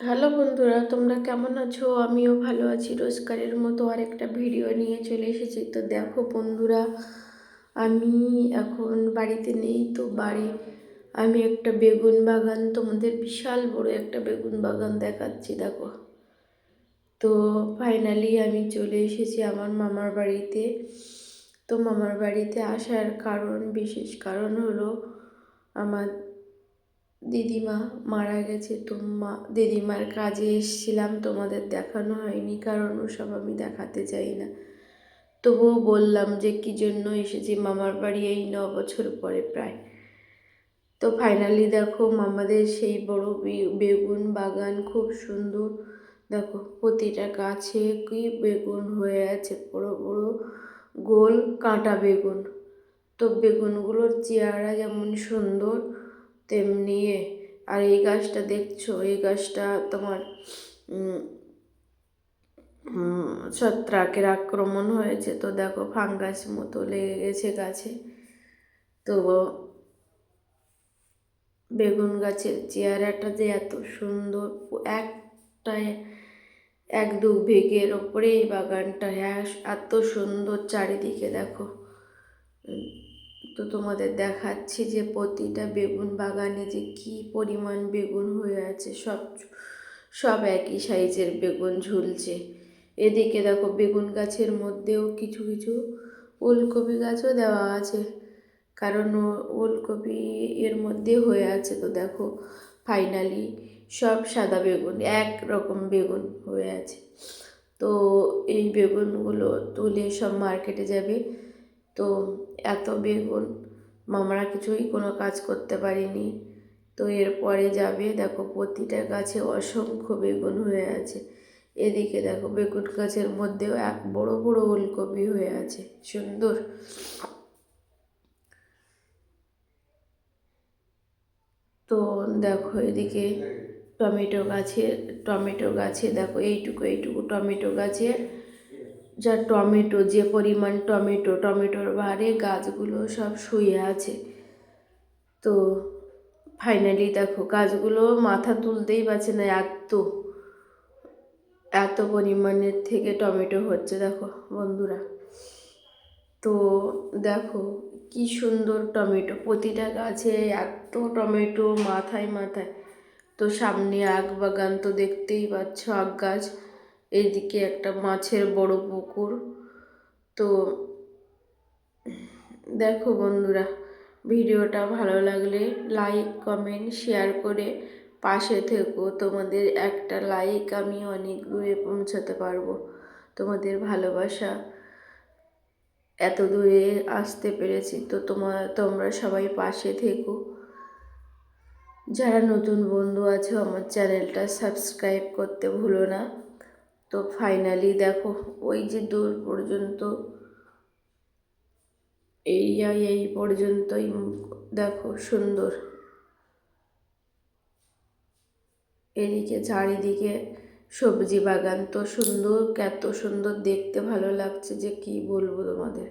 Hello বন্ধুরা, তোমরা কেমন আছো? আমিও ভালো আছি। রোজকারের মতো আরেকটা ভিডিও নিয়ে চলে এসেছি। তো দেখো বন্ধুরা, আমি এখন বাড়িতে নেই, তো বাড়ি আমি একটা বেগুন বাগান, তোমাদের বিশাল বড় একটা বেগুন বাগান দেখাচ্ছি, দেখো। তো ফাইনালি আমি চলে এসেছি আমার মামার বাড়িতে। তো মামার বাড়িতে আসার কারণ, বিশেষ কারণ হলো আমার দিদিমা মারা গেছে, তো মা, দিদিমার কাজে এসেছিলাম, তোমাদের দেখানো হয়নি, কারণ ওসব আমি দেখাতে চাই না। তবুও বললাম যে, কী জন্য এসেছি, মামার বাড়ি এই ন বছর পরে প্রায়। তো ফাইনালি দেখো, মামাদের সেই বড় বেগুন বাগান খুব সুন্দর। দেখো, প্রতিটা গাছে কি বেগুন হয়ে আছে, বড় বড় গোল কাঁটা বেগুন। তো বেগুনগুলোর চেহারা যেমন সুন্দর তেমনি আর এই গাছটা দেখছ? এই গাছটা তোমার ছত্রাকের আক্রমণ হয়েছে। তো দেখো ফাঙ্গাস মতো লেগে গেছে গাছে। তো বেগুন গাছের চেহারাটা যে এত সুন্দর একটা এক দু ভেগের ওপরে এই বাগানটা এত সুন্দর চারিদিকে দেখো। তো তোমাদের দেখাচ্ছি যে প্রতিটা বেগুন বাগানে যে কি পরিমাণ বেগুন হয়ে আছে, সব সব একই সাইজের বেগুন ঝুলছে। এদিকে দেখো বেগুন গাছের মধ্যেও কিছু কিছু ওলকপি গাছও দেওয়া আছে। কারণ ওলকপি এর মধ্যে হয়ে আছে তো দেখো, ফাইনালি সব সাদা বেগুন, এক রকম বেগুন হয়ে আছে। তো এই বেগুনগুলো তুলে সব মার্কেটে যাবে। তো এত বেগুন মামারা কিছুই কোনো কাজ করতে পারিনি। তো এরপরে যাবে দেখো প্রতিটা গাছে অসংখ্য বেগুন হয়ে আছে। এদিকে দেখো বেগুন গাছের মধ্যেও এক বড় বড় ওলকপি হয়ে আছে। সুন্দর। তো দেখো এদিকে টমেটো গাছে টমেটো গাছে দেখো এইটুকু এইটুকু টমেটো গাছে যা টমেটো, যে পরিমাণ টমেটো, টমেটোর ভারে গাছগুলো সব শুয়ে আছে। তো ফাইনালি দেখো, গাছগুলো মাথা তুলতেই পারছে না এত এত পরিমাণের থেকে টমেটো হচ্ছে দেখো বন্ধুরা। তো দেখো কি সুন্দর টমেটো, প্রতিটা গাছে এত টমেটো মাথায় মাথায়। তো সামনে আগ বাগান তো দেখতেই পাচ্ছ আগ গাছ। এইদিকে একটা মাছের বড় পুকুর। তো দেখো বন্ধুরা, ভিডিওটা ভালো লাগলে লাইক কমেন্ট শেয়ার করে পাশে থেকো। তোমাদের একটা লাইক আমি অনেক দূরে পৌঁছাতে পারব। তোমাদের ভালোবাসা এত দূরে আসতে পেরেছি। তো তোমার তোমরা সবাই পাশে থেকো। যারা নতুন বন্ধু আছো, আমার চ্যানেলটা সাবস্ক্রাইব করতে ভুলো না। তো ফাইনালি দেখো, ওই যে দূর পর্যন্ত এই এই পর্যন্তই দেখো সুন্দর। এদিকে চারিদিকে সবজি বাগান তো সুন্দর, এত সুন্দর দেখতে ভালো লাগছে যে কি বলব তোমাদের।